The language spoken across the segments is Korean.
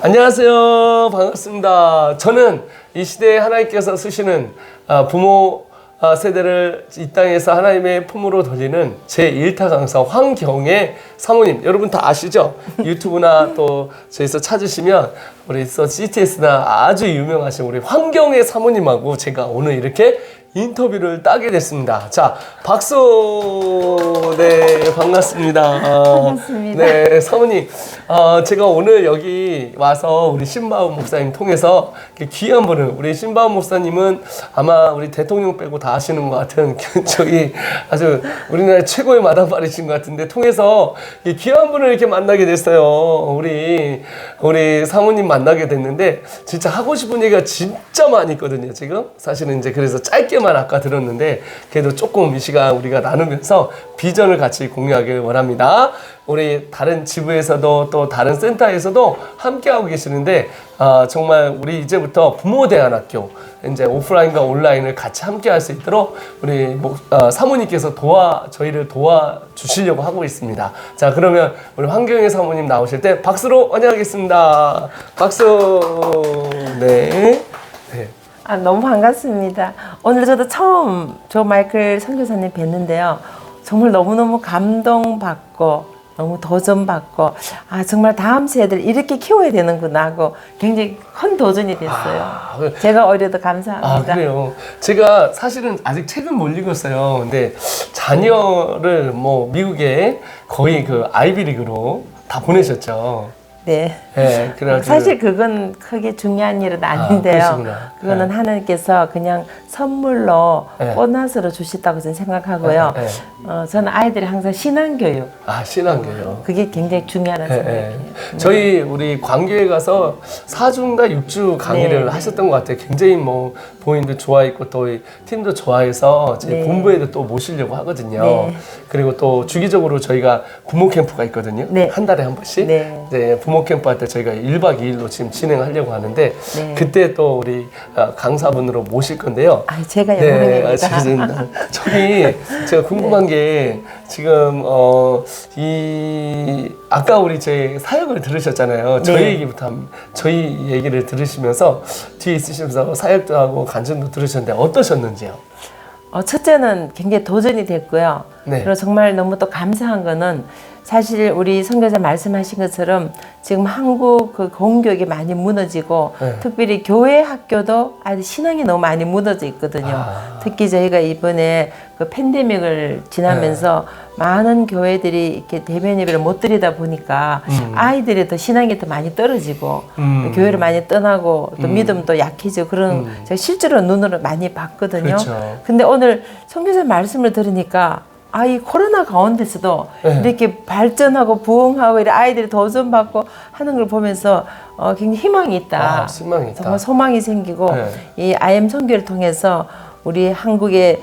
안녕하세요. 반갑습니다. 저는 이 시대에 하나님께서 쓰시는 아, 부모 아, 세대를 이 땅에서 하나님의 품으로 돌리는 제1타 강사 황경의 사모님 여러분 다 아시죠? 유튜브나 또 저기서 찾으시면 우리 또 CTS나 아주 유명하신 우리 황경의 사모님하고 제가 오늘 이렇게 인터뷰를 따게 됐습니다. 자, 박수. 네, 반갑습니다. 반갑습니다. 네, 사모님. 어, 제가 오늘 여기 와서 우리 신바움 목사님 통해서 귀한 분을, 우리 신바움 목사님은 아마 우리 대통령 빼고 다 아시는 것 같은 저기 아주 우리나라 최고의 마당발이신 것 같은데 통해서 이 귀한 분을 이렇게 만나게 됐어요. 우리, 우리 사모님 만나게 됐는데 진짜 하고 싶은 얘기가 진짜 많이 있거든요, 지금. 사실은 이제 그래서 짧게 만 아까 들었는데 그래도 조금 이 시간 우리가 나누면서 비전을 같이 공유하길 원합니다. 우리 다른 지부에서도 또 다른 센터에서도 함께하고 계시는데 아, 정말 우리 이제부터 부모대안학교 이제 오프라인과 온라인을 같이 함께할 수 있도록 우리 목- 어, 사모님께서 도와 저희를 도와 주시려고 하고 있습니다. 자 그러면 우리 황경혜 사모님 나오실 때 박수로 환영하겠습니다. 박수. 네. 네. 아, 너무 반갑습니다. 오늘 저도 처음 조 마이클 선교사님 뵀는데요. 정말 너무너무 감동받고 너무 도전받고 아 정말 다음 세대를 이렇게 키워야 되는구나 하고 굉장히 큰 도전이 됐어요. 아, 제가 오히려 더아 감사합니다. 그래요. 제가 사실은 아직 책은 못 읽었어요. 근데 자녀를 뭐 미국에 거의 그 아이비리그로 다 보내셨죠. 네. 네, 그래가지고 사실 그건 크게 중요한 일은 아, 아닌데요. 그러시구나. 그거는 네. 하나님께서 그냥 선물로 네. 보너스로 주셨다고 저는 생각하고요. 네, 네. 어, 저는 아이들이 항상 신앙교육 아 신앙교요. 그게 굉장히 중요하다는 예, 생각이에요. 예. 저희 우리 광교에 가서 4주인가 6주 강의를 네. 하셨던 것 같아요. 굉장히 뭐 본인도 좋아했고 또이 팀도 좋아해서 제 네. 본부에도 또 모시려고 하거든요. 네. 그리고 또 주기적으로 저희가 부모 캠프가 있거든요. 네. 한 달에 한 번씩. 네. 이제 부모 캠프 할 때 저희가 1박 2일로 지금 진행하려고 하는데 네. 그때 또 우리 아, 강사분으로 모실 건데요. 아, 제가 네, 영광입니다. 알겠습니다. 저기 제가 궁금한 게 지금 어 이 아까 우리 제 사역을 들으셨잖아요. 저희 네. 얘기부터 한- 저희 얘기를 들으시면서 뒤에 있으시면서 사역도 하고 간증도 들으셨는데 어떠셨는지요? 어, 첫째는 굉장히 도전이 됐고요. 네. 그리고 정말 너무 또 감사한 거는 사실 우리 선교사 말씀하신 것처럼 지금 한국 그 공교육이 많이 무너지고 네. 특별히 교회 학교도 아직 신앙이 너무 많이 무너져 있거든요. 아. 특히 저희가 이번에 그 팬데믹을 지나면서 네. 많은 교회들이 이렇게 대면 예배를 못 드리다 보니까 아이들이 더 신앙이 더 많이 떨어지고 음. 교회를 많이 떠나고 또 믿음도 약해지고 그런 제가 실제로 눈으로 많이 봤거든요. 그렇죠. 근데 오늘 성교사 말씀을 들으니까 아, 이 코로나 가운데서도 네. 이렇게 발전하고 부흥하고 이렇게 아이들이 도전 받고 하는 걸 보면서 어, 굉장히 희망이 있다. 아, 희망이 있다. 정말 소망이 생기고 네. 이 IM 선교를 통해서 우리 한국의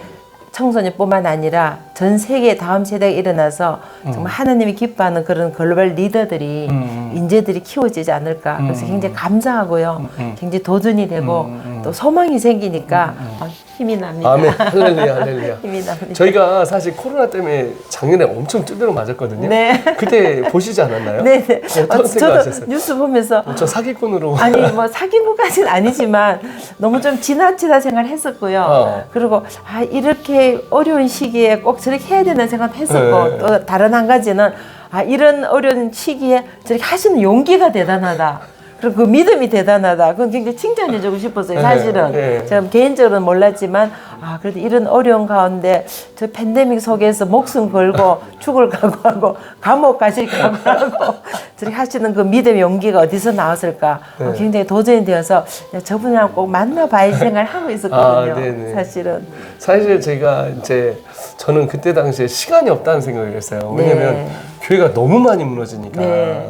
청소년뿐만 아니라 전 세계 다음 세대가 일어나서 정말 하나님이 기뻐하는 그런 글로벌 리더들이 음. 인재들이 키워지지 않을까 그래서 굉장히 감사하고요 음. 굉장히 도전이 되고 또 소망이 생기니까 막 힘이 납니다 아멘. 할렐루야, 할렐루야. 힘이 납니다 저희가 사실 코로나 때문에 작년에 엄청 두드려 맞았거든요. 네. 그때 보시지 않았나요? 네 네 어떤 어, 생각하셨어요? 저도 뉴스 보면서 저 사기꾼으로 아니 뭐 사귄 것까지는 아니지만 너무 좀 지나치다 생각을 했었고요. 어. 그리고 아 이렇게 어려운 시기에 꼭 저렇게 해야 되는 생각 했었고 네. 또 다른 한 가지는 아 이런 어려운 시기에 저렇게 하시는 용기가 대단하다. 그리고 그 믿음이 대단하다. 그건 굉장히 칭찬해주고 싶었어요. 네, 사실은 네. 제가 개인적으로는 몰랐지만 아 그래도 이런 어려운 가운데 저 팬데믹 속에서 목숨 걸고 죽을 각오하고 감옥까지 각오하고 저렇게 하시는 그 믿음의 용기가 어디서 나왔을까 어, 네. 굉장히 도전이 되어서 저분이랑 꼭 만나봐야 생각을 하고 있었거든요. 아. 사실은 사실 제가 이제 저는 그때 당시에 시간이 없다는 생각을 했어요. 왜냐면 네. 교회가 너무 많이 무너지니까. 네.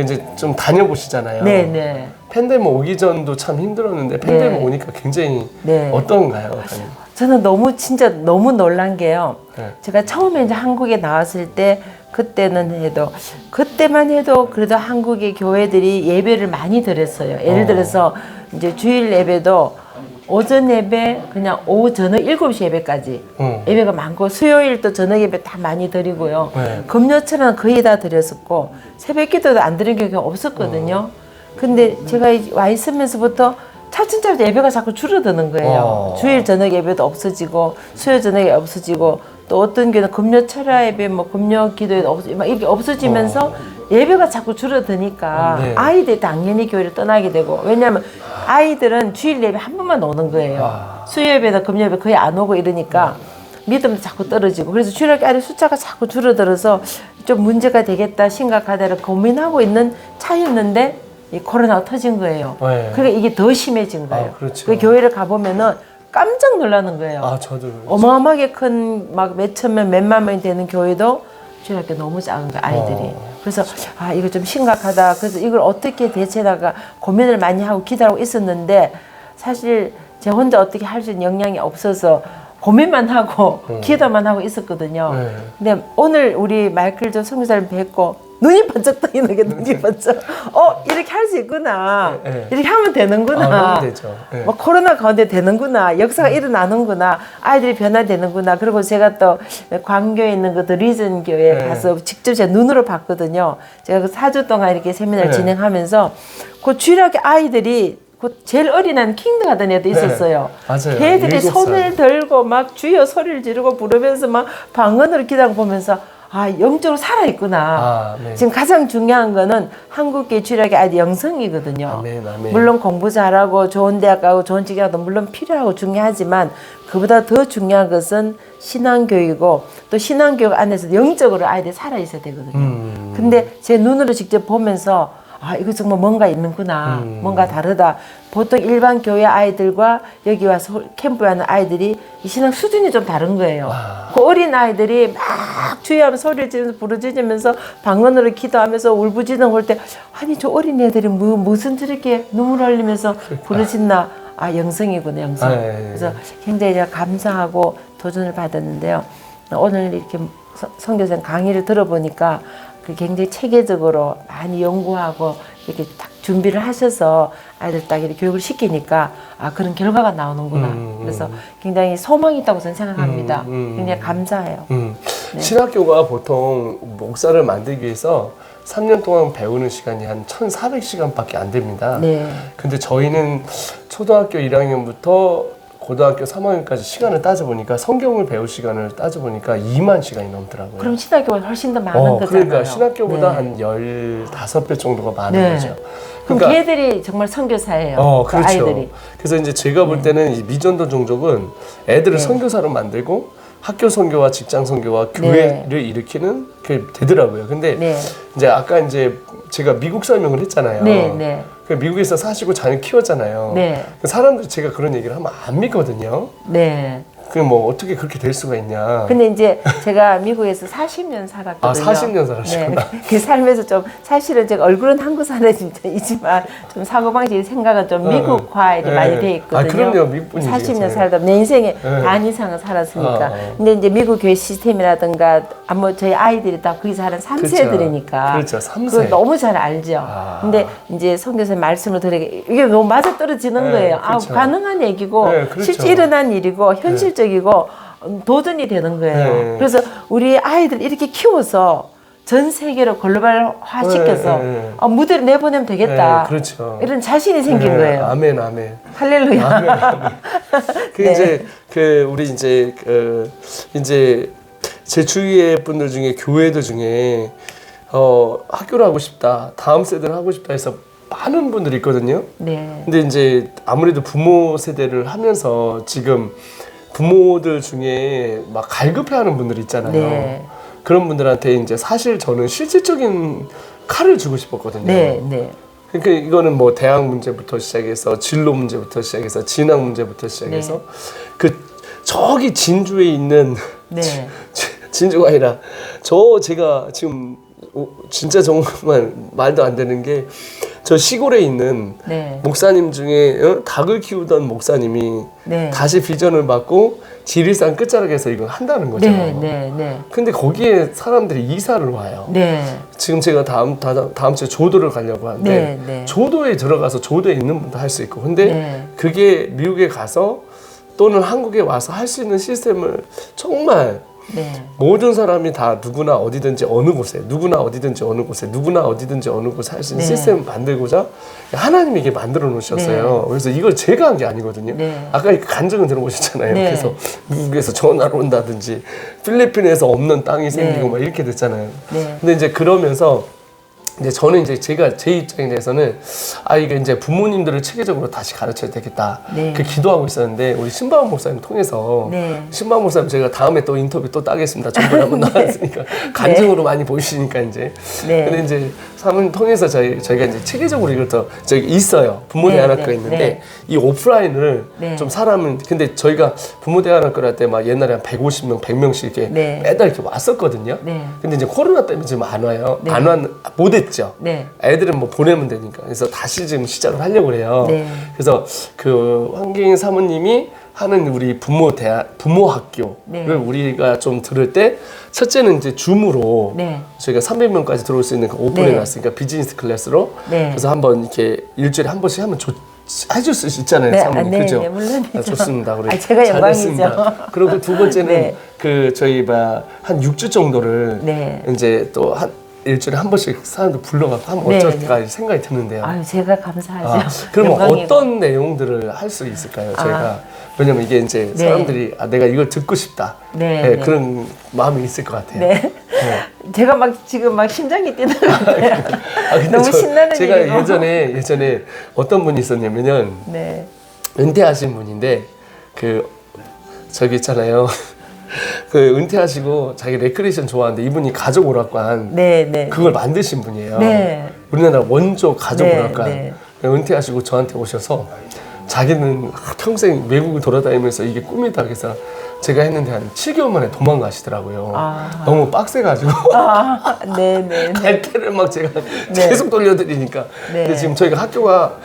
이제 좀 다녀보시잖아요. 네 네. 팬데믹 오기 전도 참 힘들었는데 팬데믹 네. 오니까 굉장히 네. 어떤가요? 저는 너무 진짜 너무 놀란 게요. 네. 제가 처음에 이제 한국에 나왔을 때 그때는 해도 그때만 해도 그래도 한국의 교회들이 예배를 많이 드렸어요. 예를 어. 들어서 이제 주일 예배도 오전 예배 그냥 오후 저녁 7시 예배까지 응. 예배가 많고 수요일도 저녁 예배 다 많이 드리고요. 네. 금요철은 거의 다 드렸었고 새벽 기도도 안 드린 경우가 없었거든요. 근데 제가 이- 와 있으면서부터 차츰차츰 예배가 자꾸 줄어드는 거예요. 어. 주일 저녁 예배도 없어지고 수요 저녁에 없어지고 또 어떤 교회는 금요 철야 예배 뭐 금요 기도에도 없막 이렇게 없어지면서 예배가 자꾸 줄어드니까 네. 아이들이 당연히 교회를 떠나게 되고 왜냐하면 아이들은 주일 예배 한 번만 오는 거예요. 수요 예배나 금요 예배 거의 안 오고 이러니까 믿음도 자꾸 떨어지고 그래서 주일학교 아이들 숫자가 자꾸 줄어들어서 좀 문제가 되겠다 심각하다를 고민하고 있는 차였는데 이 코로나가 터진 거예요. 네. 그러니까 이게 더 심해진 거예요. 아, 그렇죠. 그 교회를 가보면은 깜짝 놀라는 거예요. 아 저도 어마어마하게 큰 막 몇천 명, 몇만 명이 되는 교회도 주일학교 너무 작은 거예요, 아이들이. 어. 그래서 아 이거 좀 심각하다. 그래서 이걸 어떻게 대체다가 고민을 많이 하고 기도하고 있었는데 사실 제 혼자 어떻게 할 수 있는 역량이 없어서 고민만 하고 기도만 하고 있었거든요. 음. 네. 근데 오늘 우리 마이클 조 선교사를 뵙고 눈이 번쩍 뜨이는 게 눈이 번쩍. 어 이렇게 할 수 있구나. 네, 네. 이렇게 하면 되는구나. 아, 되죠. 네. 뭐 코로나 가운데 되는구나. 역사가 일어나는구나. 아이들이 변화되는구나. 그리고 제가 또 광교에 있는 그더 리전 교회 네. 가서 직접 제 눈으로 봤거든요. 제가 그 4주 동안 이렇게 세미나를 네. 진행하면서 그 주일학교 아이들이 그 제일 어린 한 킹드 하던 애도 있었어요. 맞아요. 걔들이 손을 살. 들고 막 주여 소리를 지르고 부르면서 막 방언으로 기도하고 보면서 아 영적으로 살아 있구나. 아, 네. 지금 가장 중요한 거는 한국계 주일학교 아이들 영성이거든요. 아멘, 아멘. 물론 공부 잘하고 좋은 대학 가고 좋은 직장도 물론 필요하고 중요하지만 그보다 더 중요한 것은 신앙교육이고 또 신앙교육 안에서 영적으로 아이들이 살아 있어야 되거든요. 음. 근데 제 눈으로 직접 보면서 아 이거 정말 뭔가 있는구나. 음. 뭔가 다르다. 보통 일반 교회 아이들과 여기 와서 캠프에 하는 아이들이 이 신앙 수준이 좀 다른 거예요. 그 어린 아이들이 막 주여하면 소리를 지르면서 부르짖으면서 방언으로 기도하면서 울부짖는 걸때 아니 저 어린 애들이 뭐, 무슨 저렇게 눈물 흘리면서 부르짖나? 아 영성이구나 영성. 아, 예, 예. 그래서 굉장히 제가 감사하고 도전을 받았는데요. 오늘 이렇게 서- 선교생 강의를 들어보니까 그 굉장히 체계적으로 많이 연구하고 이렇게 딱 준비를 하셔서 아이들 딱 이렇게 교육을 시키니까 아 그런 결과가 나오는구나. 음, 그래서 굉장히 소망이 있다고 저는 생각합니다. 음, 음. 굉장히 감사해요. 음. 네. 신학교가 보통 목사를 만들기 위해서 3년 동안 배우는 시간이 한 1,400시간밖에 안 됩니다. 네. 근데 저희는 초등학교 1학년부터 고등학교 3학년까지 시간을 따져보니까 성경을 배울 시간을 따져보니까 2만 시간이 넘더라고요. 그럼 신학교가 훨씬 더 많은 어, 거잖아요. 그러니까 신학교보다 네. 한 15배 정도가 많은 네. 거죠. 그럼 그러니까 걔들이 정말 선교사예요. 어, 그 그렇죠. 아이들이. 그래서 이제 제가 볼 때는 이 미전도 종족은 애들을 네. 선교사로 만들고 학교 선교와 직장 선교와 네. 교회를 일으키는 게 되더라고요. 근데 네. 이제 아까 이제 제가 미국 설명을 했잖아요. 네, 네. 그 미국에서 사시고 자녀 키웠잖아요. 네. 그 사람들이 제가 그런 얘기를 하면 안 믿거든요. 네. 그뭐 어떻게 그렇게 될 수가 있냐. 근데 이제 제가 미국에서 40년 살았거든요. 아, 40년 살았구나. 네. 그 삶에서 좀 사실은 제가 얼굴은 한국 사람이지만 좀 사고 방식 생각은 좀 어, 미국화 이렇게 네. 많이 돼 있거든요. 아, 그럼요. 미국 분이지, 40년 네. 살다 내 인생에 네. 반 이상을 살았으니까. 어, 어. 근데 이제 미국 교회 시스템이라든가 아뭐 저희 아이들이 다 거기서 하는 삼세들이니까 그렇죠. 삼세. 그걸 너무 잘 알죠. 아. 근데 이제 성교사 말씀을 들으니까 이게 너무 맞아 떨어지는 네, 거예요. 아, 그렇죠. 가능한 얘기고 네, 그렇죠. 실제 일어난 일이고 현실적 이고 도전이 되는 거예요. 네. 그래서 우리 아이들 이렇게 키워서 전 세계로 글로벌화 시켜서 네, 네. 아, 무대를 내보내면 되겠다. 네, 그렇죠. 이런 자신이 생긴 네, 거예요. 아멘, 아멘. 할렐루야. 그 네. 이제 그 우리 이제 그 이제 제 주위의 분들 중에 교회들 중에 어 학교를 하고 싶다 다음 세대를 하고 싶다 해서 많은 분들이 있거든요. 네. 근데 이제 아무래도 부모 세대를 하면서 지금 부모들 중에 막 갈급해하는 분들 있잖아요. 네. 그런 분들한테 이제 사실 저는 실질적인 칼을 주고 싶었거든요. 네, 네. 그러니까 이거는 뭐 대학 문제부터 시작해서 진로 문제부터 시작해서 진학 문제부터 시작해서 네. 그 저기 진주에 있는 네. 진주가 아니라 저 제가 지금 오- 진짜 정말 말도 안 되는 게 저 시골에 있는 네. 목사님 중에 어? 닭을 키우던 목사님이 네. 다시 비전을 받고 지리산 끝자락에서 이걸 한다는 거죠. 네, 네, 네. 근데 거기에 사람들이 이사를 와요. 네. 지금 제가 다음 다음, 다음 주에 조도를 가려고 하는데 네, 네. 조도에 들어가서 조도에 있는 분도 할 수 있고 근데 네. 그게 미국에 가서 또는 한국에 와서 할 수 있는 시스템을 정말 네. 모든 사람이 다 누구나 어디든지 어느 곳에 누구나 어디든지 어느 곳에 누구나 어디든지 어느 곳에 할 수 있는 네. 시스템을 만들고자 하나님이 이게 만들어 놓으셨어요. 그래서 이걸 제가 한 게 아니거든요. 네. 아까 이 간증을 들어보셨잖아요. 네. 그래서 미국에서 전화를 온다든지 필리핀에서 없는 땅이 생기고 네. 막 이렇게 됐잖아요. 네. 근데 이제 그러면서 이제 저는 이제 제가 제 입장에 대해서는 아 이게 이제 부모님들을 체계적으로 다시 가르쳐야 되겠다. 네. 그 기도하고 있었는데 우리 신바원 목사님 통해서 네. 신바원 목사님 제가 다음에 또 인터뷰 또 따겠습니다. 전번에 한번 나왔으니까 간증으로 많이 보이시니까 이제. 네. 근데 이제 사모님 통해서 저희 저희가 이제 체계적으로 이걸 더 저기 있어요. 부모 네, 대안학교 네, 있는데 네. 이 오프라인을 네. 좀 사람은 근데 저희가 부모 대안학교 할때 막 옛날에 한 150명, 100명씩 이렇게 네. 매달 이렇게 왔었거든요. 네. 근데 이제 코로나 때문에 지금 안 와요. 네. 안 왔, 못 했죠. 네. 애들은 뭐 보내면 되니까. 그래서 다시 지금 시작을 하려고 그래요. 네. 그래서 그 황경인 사모님이 하는 우리 부모 대학, 부모 학교를 네. 우리가 좀 들을 때 첫째는 이제 줌으로 네. 저희가 300명까지 들어올 수 있는 그 오픈해 네. 놨으니까 비즈니스 클래스로 네. 그래서 한번 이렇게 일주일에 한 번씩 하면 좋 해줄 수 있잖아요, 네, 사모님. 아, 네, 그죠? 네, 물론이죠. 아, 좋습니다. 우리 아, 제가. 영광이죠. 그리고 두 번째는 네. 그 저희 뭐한 6주 정도를 네. 이제 또 한 일주일에 한 번씩 사람들 불러갖고 하면 네, 어떨까 생각이 드는데요. 아유, 제가 감사하죠. 아, 그러면 영광이고. 어떤 내용들을 할 수 있을까요? 아. 저희가 왜냐면 이게 이제 네. 사람들이 아, 내가 이걸 듣고 싶다. 네, 네, 네. 그런 마음이 있을 것 같아요. 네. 제가 막 지금 막 심장이 뛰는 것 같아요. 아, 근데 너무 저- 신나는 제가 일이고. 예전에 예전에 어떤 분이 있었냐면은 네. 은퇴하신 분인데 그 저기 있잖아요. 그 은퇴하시고 자기 레크레이션 좋아하는데 이분이 가족 오락관 네, 네. 그걸 만드신 분이에요. 네. 우리나라 원조 가족 네, 오락관 네. 은퇴하시고 저한테 오셔서 자기는 평생 외국을 돌아다니면서 이게 꿈이다 그래서 제가 했는데 한 7개월 만에 도망가시더라고요. 아. 너무 빡세가지고 아, 네, 네. 네. 갈대를 막 제가 네. 계속 돌려드리니까. 네. 근데 지금 저희가 학교가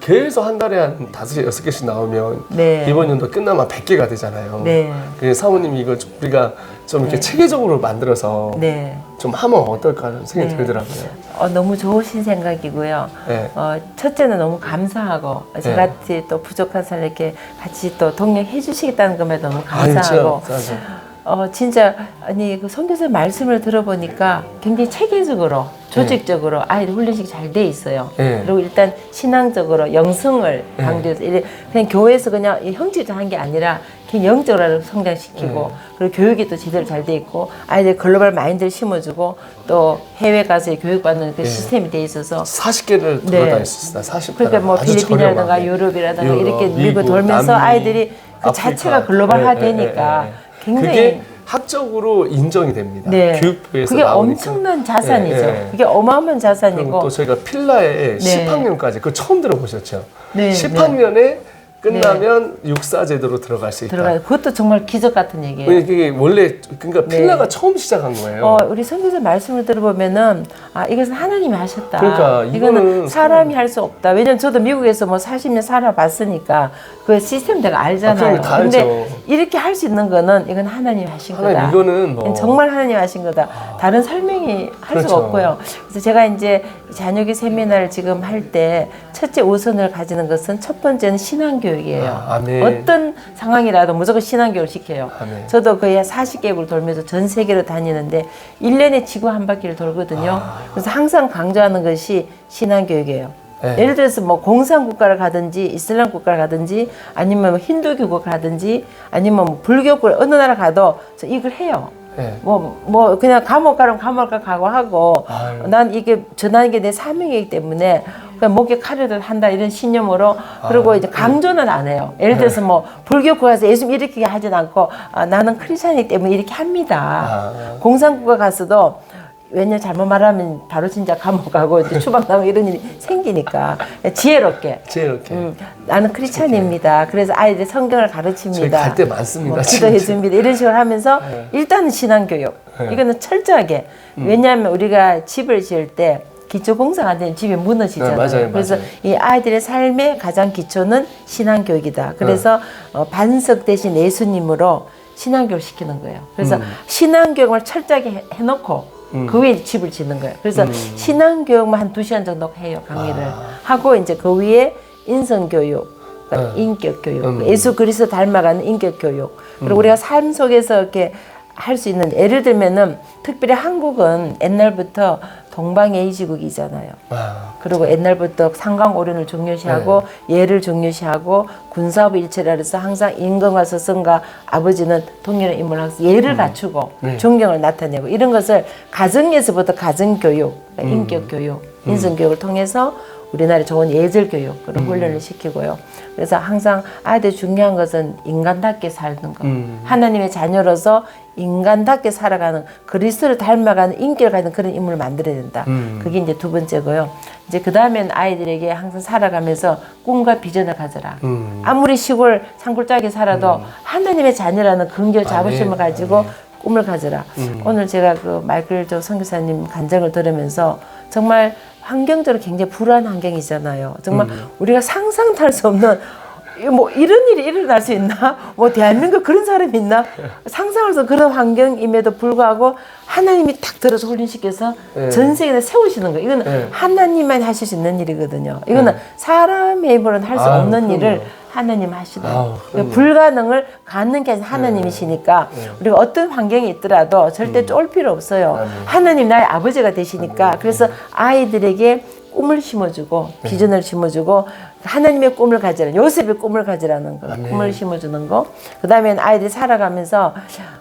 계속 한 달에 한 다섯 개, 여섯 개씩 나오면 네. 이번 연도 끝나면 100개가 되잖아요. 네. 그래서 사모님이 이걸 좀 우리가 좀 이렇게 체계적으로 만들어서 네. 좀 하면 어떨까 하는 생각이 네. 들더라고요. 어, 너무 좋으신 생각이고요. 네. 어, 첫째는 너무 감사하고 저같이 또 부족한 사람 이렇게 같이 또 동력해 주시겠다는 것에 너무 아유, 감사하고 진짜. 어 진짜 아니 그 선교사 말씀을 들어보니까 굉장히 체계적으로 조직적으로 아이들 훈련식 잘돼 있어요. 네. 그리고 일단 신앙적으로 영성을 네. 강조해서 이래 그냥 교회에서 그냥 이 형식을 하는 게 아니라 그냥 영적으로 성장시키고 네. 그리고 교육이 또 제대로 잘 돼 있고 아이들 글로벌 마인드를 심어주고 또 해외 가서 교육받는 그 네. 시스템이 돼 있어서 40개를 네. 돌아다녔습니다. 40. 그러니까 뭐 필리핀이라든가 유럽이라든가 이렇게 밀고 돌면서 아이들이 그 자체가 글로벌화 되니까 굉장히 그게 학적으로 인정이 됩니다. 네. 교육부에서 그게 나오니까. 엄청난 자산이죠. 네, 네. 그게 어마어마한 자산이고 또 저희가 필라에 네. 10학년까지 그거 처음 들어보셨죠? 네, 10학년에 끝나면 육사 제도로 들어갈 수 있다. 들어가요. 그것도 정말 기적 같은 얘기예요. 왜냐 그게 원래 그러니까 네. 필라가 처음 시작한 거예요. 어, 우리 선교사 말씀을 들어보면은 아 이것은 하나님이 하셨다. 그러니까 이거는 이거는 사람이 할 수 없다. 왜냐면 저도 미국에서 뭐 40년 살아봤으니까 그 시스템 내가 알잖아요. 아, 그럼 다 근데 알죠. 이렇게 할 수 있는 거는 이건 하나님이 하신 하나님 거다. 이거는 뭐- 정말 하나님이 하신 거다. 다른 설명이 할 그렇죠. 수가 없고요. 그래서 제가 이제 자녀교 세미나를 지금 할 때 첫째 우선을 가지는 것은 첫 번째는 신앙 교육이에요. 아, 아멘. 어떤 상황이라도 무조건 신앙 교육을 시켜요. 아멘. 저도 거의 한 40개국을 돌면서 전 세계로 다니는데 1년에 지구 한 바퀴를 돌거든요. 그래서 항상 강조하는 것이 신앙 교육이에요. 네. 예를 들어서 뭐 공산 국가를 가든지 이슬람 국가를 가든지 아니면 뭐 힌두교 국가를 가든지 아니면 뭐 불교국 어느 나라 가도 저 이걸 해요. 네. 뭐, 뭐, 그냥 감옥 가면 감옥 가 가고 하고, 아유. 난 이게 전하는 게 내 사명이기 때문에, 그냥 목에 칼을 한다 이런 신념으로, 그리고 이제 강조는 안 해요. 예를 들어서 뭐, 불교국 가서 예수 이렇게 하진 않고, 아, 나는 크리스찬이기 때문에 이렇게 합니다. 아. 공산국가 가서도, 왜냐 잘못 말하면 바로 진짜 감옥 가고 이제 추방 나고 이런 일이 생기니까 지혜롭게 제 이렇게 음, 나는 크리스찬입니다. 그래서 아이들 성경을 가르칩니다. 갈때 많습니다. 뭐. 기도해 줍니다. 이런 식으로 하면서 일단은 신앙 교육. 네. 음. 이거는 철저하게. 왜냐하면 우리가 집을 지을 때 기초 공사가 안 되면 집이 무너지잖아요. 네, 맞아요, 그래서 맞아요. 이 아이들의 삶의 가장 기초는 신앙 교육이다. 그래서 네. 어, 반석 대신 예수님으로 신앙 교육을 시키는 거예요. 그래서 음. 신앙 교육을 철저하게 해- 해놓고 그 위에 집을 짓는 거예요. 그래서 음. 신앙 교육만 한 두 시간 정도 해요, 강의를. 아. 하고 이제 그 위에 인성 교육, 그러니까 네. 인격 교육, 음. 예수 그리스도 닮아가는 인격 교육. 그리고 우리가 삶 속에서 이렇게 할 수 있는 예를 들면은 특별히 한국은 옛날부터 동방예의지국이잖아요. 아, 그리고 옛날부터 상강오륜을 중요시하고 예를 중요시하고 군사부 일체라 해서 항상 임금과 스승과 아버지는 동일한 인물을 항상 예를 갖추고 네. 존경을 나타내고 이런 것을 가정에서부터 가정교육, 그러니까 인격교육, 인성교육을 통해서 우리나라의 좋은 예절 교육 그런 훈련을 시키고요. 그래서 항상 아이들 중요한 것은 인간답게 사는 것. 음. 하나님의 자녀로서 인간답게 살아가는 그리스도를 닮아가는 인격을 가진 그런 인물을 만들어야 된다. 음. 그게 이제 두 번째고요. 이제 그 다음엔 아이들에게 항상 살아가면서 꿈과 비전을 가져라. 음. 아무리 시골 산골짜기 살아도 하나님의 자녀라는 근교 자부심을 아멘. 가지고 꿈을 가져라. 음. 오늘 제가 그 마이클 조 선교사님 간증을 들으면서 정말 환경적으로 굉장히 불안 환경이잖아요. 정말 음. 우리가 상상도 할수 없는 뭐 이런 일이 일어날 수 있나? 뭐 대한민국 그런 사람이 있나? 상상할 수 없는 그런 환경임에도 불구하고 하나님이 딱 들어서 훈련시켜서 네. 전 세계에 세우시는 거예요. 이거는 네. 하나님만 하실 수 있는 일이거든요. 이거는 사람의 힘으로는 할수 아유, 없는 그럼요. 일을 하나님 하시다. 아우, 그럼요. 불가능을 갖는 게 하나님이시니까 우리가 어떤 환경이 있더라도 절대 쫄 필요 없어요. 아멘. 하나님 나의 아버지가 되시니까 그래서 아이들에게 꿈을 심어주고 네. 비전을 심어주고 하나님의 꿈을 가지라 요셉의 꿈을 가지라는 거 아멘. 꿈을 심어주는 거 그다음에 아이들이 살아가면서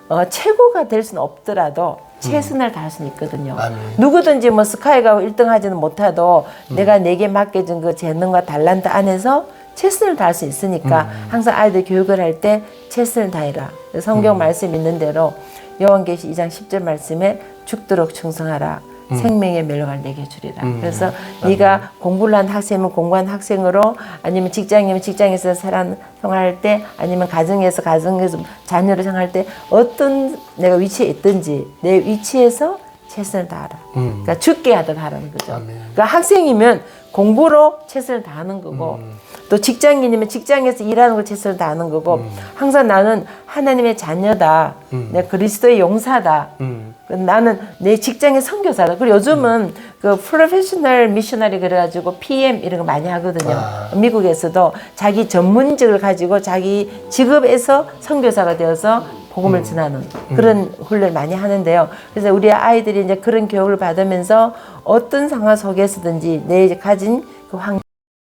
어, 최고가 될 수는 없더라도 최선을 다할 수는 있거든요. 아멘. 누구든지 뭐 스카이가 1등 하지는 못해도 내가 내게 맡겨준 그 재능과 달란트 안에서 최선을 다할 수 있으니까 항상 아이들 교육을 할 때 최선을 다해라. 성경 말씀 있는 대로 요한계시 2장 10절 말씀에 죽도록 충성하라. 생명의 멸망을 내게 주리라. 그래서 네가 공부를 한 학생이면 공부한 학생으로 아니면 직장이면 직장에서 살아 생활할 때 아니면 가정에서 가정에서 자녀를 생활할 때 어떤 내가 위치에 있든지 내 위치에서 최선을 다하라. 음. 그러니까 죽게 하든 하라는 거죠. 아멘. 그러니까 학생이면 공부로 최선을 다하는 거고 또 직장인이면 직장에서 일하는 걸 최선을 다하는 거고 항상 나는 하나님의 자녀다. 내가 그리스도의 용사다. 음. 그 나는 내 직장의 선교사다. 그리고 요즘은 그 프로페셔널 미셔너리 그래가지고 PM 이런 거 많이 하거든요. 아. 미국에서도 자기 전문직을 가지고 자기 직업에서 선교사가 되어서 복음을 전하는 그런 훈련을 많이 하는데요. 그래서 우리 아이들이 이제 그런 교육을 받으면서 어떤 상황 속에서든지 내 가진 그 환,